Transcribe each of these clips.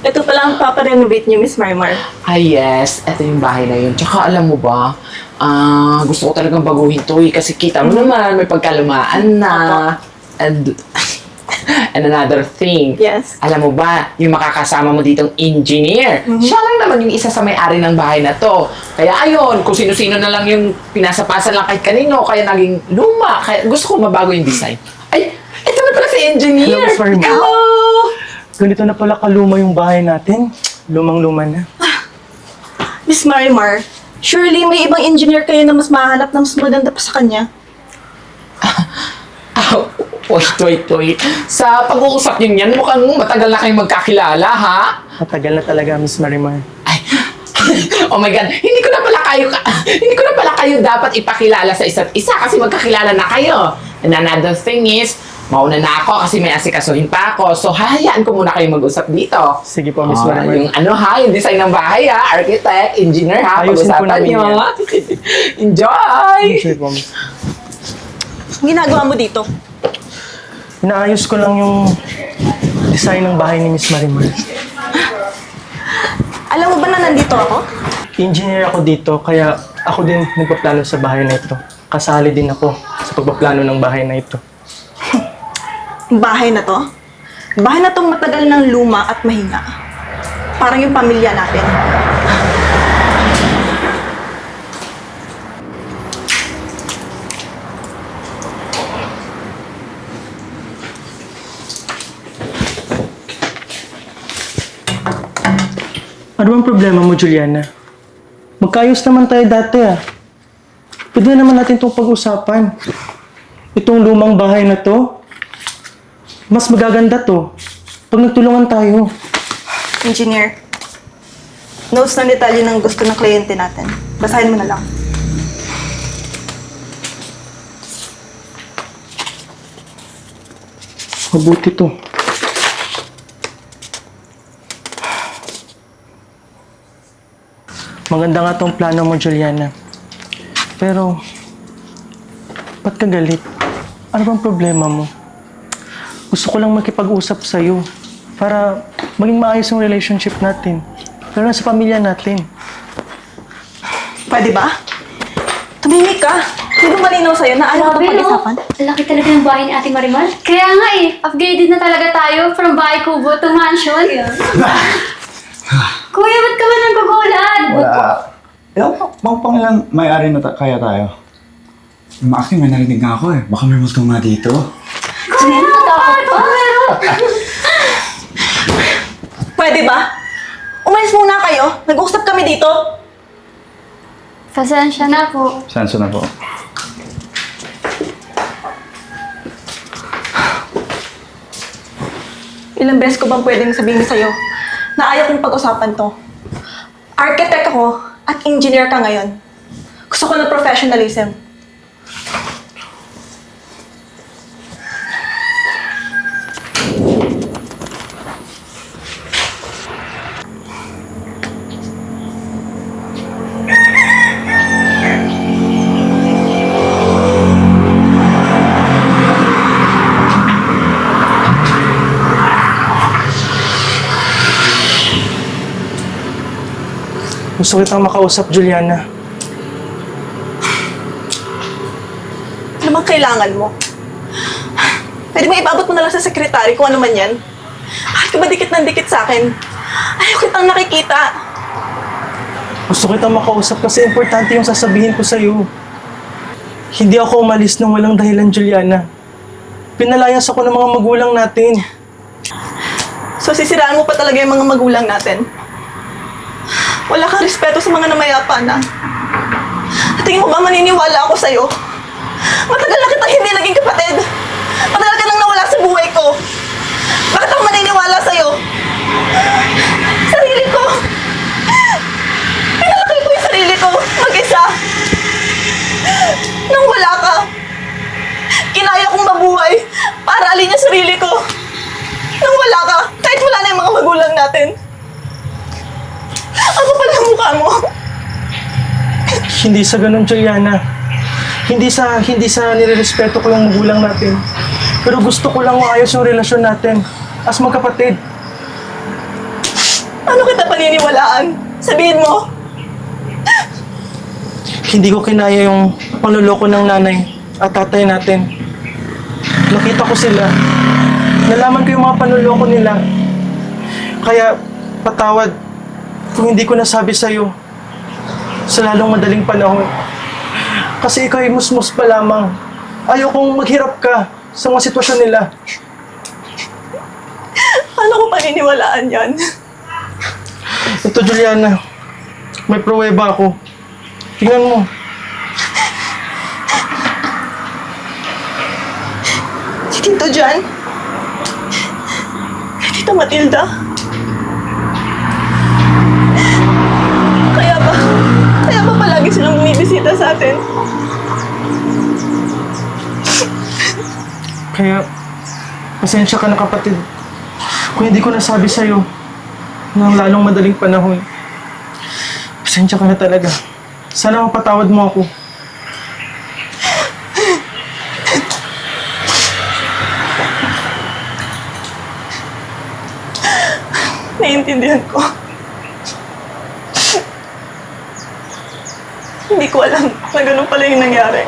Ito pala ang paparenovate niyo, Miss Marmar. Ah, yes. Ito yung bahay na yun. Tsaka alam mo ba, ah, gusto ko talagang baguhin to eh. Kasi kita mo naman, may pagkalumaan na. And, and another thing. Yes. Alam mo ba, yung makakasama mo ditong engineer, siya lang naman yung isa sa may-ari ng bahay na to. Kaya ayun, kung sino-sino na lang yung pinasapasan lang kahit kanino, kaya naging luma. Kaya gusto ko mabago yung design. Ay, ito na pala si engineer. Hello, Miss Marimar. Hello. Ganito na pala kaluma yung bahay natin. Lumang-luma na. Miss Marimar, surely may ibang engineer kayo na mas mahanap na mas maganda pa sa kanya. Ah, wait, wait, wait. Sa pag-uusap niyo yan, mukhang matagal na kayong magkakilala, ha? Matagal na talaga, Miss Marimar. Ay, oh my God, hindi ko na pala kayo, hindi ko na pala kayo dapat ipakilala sa isa't isa kasi magkakilala na kayo. And another thing is, mauna na ako kasi may asikasuhin pa ako. So, hayaan ko muna kayo mag-usap dito. Sige po, Miss Ah, Marimar. yung ano ha, yung design ng bahay ha, architect, engineer ha, Ayusin po pag-usapan namin nyo. yan. Enjoy! Sige po, Miss. Ang ginagawa mo dito? Inaayos ko lang yung design ng bahay ni Miss Marimar. Alam mo ba na nandito ako? Engineer ako dito, kaya ako din nagpaplano sa bahay na ito. Kasali din ako sa pagpaplano ng bahay na ito. Bahay na to? Bahay na tong matagal ng luma at mahina. Parang yung pamilya natin. Ano bang problema mo, Juliana? Magkayos naman tayo dati ah. Pwede naman natin itong pag-usapan. Itong lumang bahay na to, mas magaganda to pag nagtulungan tayo. Engineer, notes ng detalye ng gusto ng kliyente natin. Basahin mo na lang. Mabuti to. Maganda nga tong plano mo, Juliana. Pero, ba't ka galit? Ano bang problema mo? Gusto ko lang makipag-usap sa'yo para maging maayos yung relationship natin. Lalo na sa pamilya natin. Pwede ba? Tumimik ka. Hindi ba malinaw sa'yo na ayaw Grabe, itong no? pag-isapan? Laki talaga ng bahay ni Ate Marimar. Kaya nga eh, upgraded na talaga tayo from bahay kubo to mansion. Kuya, ba't ka ba nang gugulat? Wala. Ewan ko, bang pangilan may-ari na ta- kaya tayo? Actually, may narinig nga ako eh. Baka may multo nga dito. Natatakot pa. Pwede ba? Umalis muna kayo. Nag-uusap kami dito. Pasensya na po. Senso na po. Ilang beses ko bang pwedeng sabihin sa'yo na ayaw kong pag-usapan to? Architect ako at engineer ka ngayon. Gusto ko ng professionalism. Gusto kitang makausap, Juliana. Ano bang kailangan mo? Pwede mo ipabot mo na lang sa sekretary kung ano man yan. Bakit ka ba dikit ng dikit sa akin? Ayaw kitang nakikita. Gusto kitang makausap kasi importante yung sasabihin ko sa'yo. Hindi ako umalis nang walang dahilan, Juliana. Pinalayas ako ng mga magulang natin. So sisiraan mo pa talaga yung mga magulang natin. Wala kang respeto sa mga namayapa na. At tingin mo ba maniniwala ako sa'yo? Matagal na kitang hindi naging kapatid. Matagal ka nang nawala sa buhay ko. Bakit ako maniniwala sa'yo? Mukha mo. Hindi sa ganun, Juliana. Hindi sa hindi sa nirerespeto ko yung magulang natin. Pero gusto ko lang maayos yung relasyon natin as magkapatid. Paano kita paniniwalaan? Sabihin mo. Hindi ko kinaya yung panluloko ng nanay at tatay natin. Nakita ko sila. Nalaman ko yung mga panluloko nila. Kaya, patawad kung hindi ko nasabi sa'yo sa lalong madaling panahon. Kasi ikaw ay musmus pa lamang. Ayaw kong maghirap ka sa mga sitwasyon nila. Paano ko paniniwalaan yan? Ito, Juliana. May pruweba ako. Tingnan mo. Si Tito? Kay Tita Matilda? Palagi silang bumibisita sa atin? Kaya, pasensya ka na kapatid. Kung hindi ko nasabi sa'yo ng lalong madaling panahon. Pasensya ka na talaga. Sana mapatawad mo ako. Naiintindihan ko. Hindi ko alam na ganun pala yung nangyari.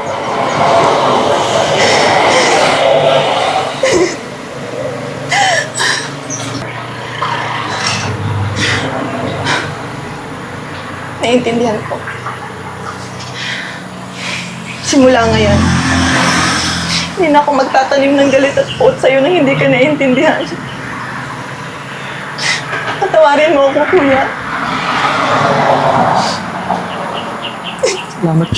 Naiintindihan ko. Simula ngayon, hindi na ako magtatanim ng galit at puot sa'yo na hindi ka naiintindihan. Patawarin mo ako, kuya. ላሞቹ